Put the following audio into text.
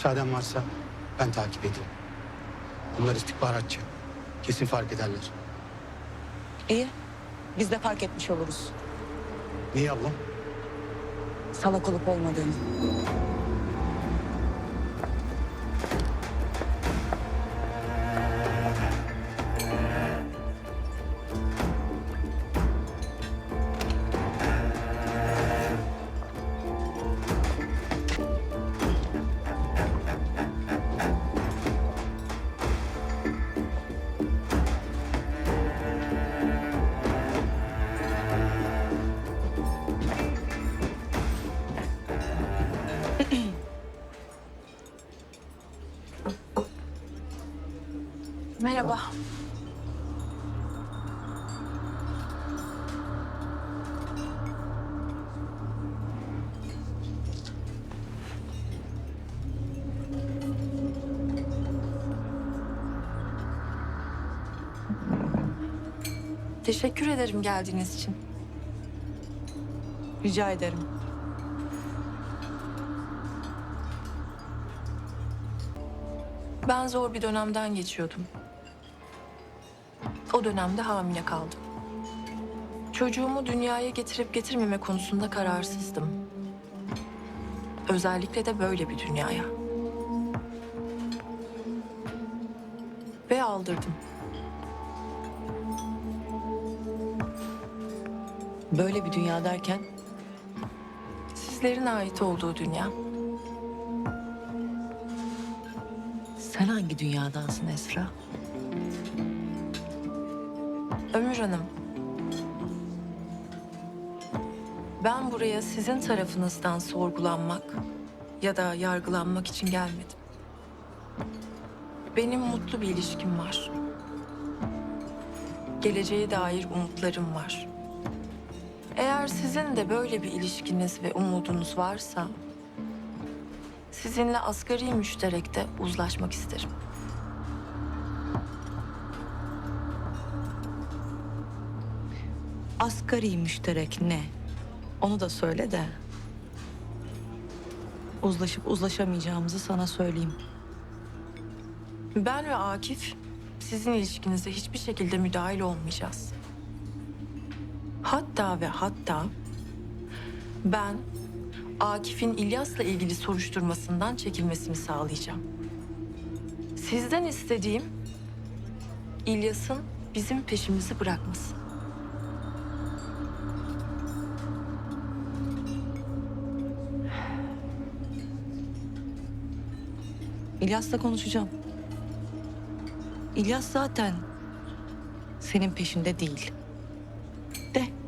Müsaaden varsa ben takip edeyim. Bunlar istihbaratçı. Kesin fark ederler. İyi. Biz de fark etmiş oluruz. Niye ablam? Salak olup olmadığını. Merhaba. Teşekkür ederim geldiğiniz için. Rica ederim. Ben zor bir dönemden geçiyordum. O dönemde hamile kaldım. Çocuğumu dünyaya getirip getirmeme konusunda kararsızdım. Özellikle de böyle bir dünyaya. Ve aldırdım. Böyle bir dünya derken Sizlerin ait olduğu dünya. Sen hangi dünyadansın Esra? Ömür Hanım. Ben buraya sizin tarafınızdan sorgulanmak ya da yargılanmak için gelmedim. Benim mutlu bir ilişkim var. Geleceğe dair umutlarım var. Eğer sizin de böyle bir ilişkiniz ve umudunuz varsa... ...sizinle asgari müşterekte uzlaşmak isterim. Asgari müşterek ne? Onu da söyle de. Uzlaşıp uzlaşamayacağımızı sana söyleyeyim. Ben ve Akif sizin ilişkinize hiçbir şekilde müdahil olmayacağız. Hatta ve hatta ben Akif'in İlyas'la ilgili soruşturmasından çekilmesini sağlayacağım. Sizden istediğim İlyas'ın bizim peşimizi bırakması. İlyas'la konuşacağım. İlyas zaten senin peşinde değil. De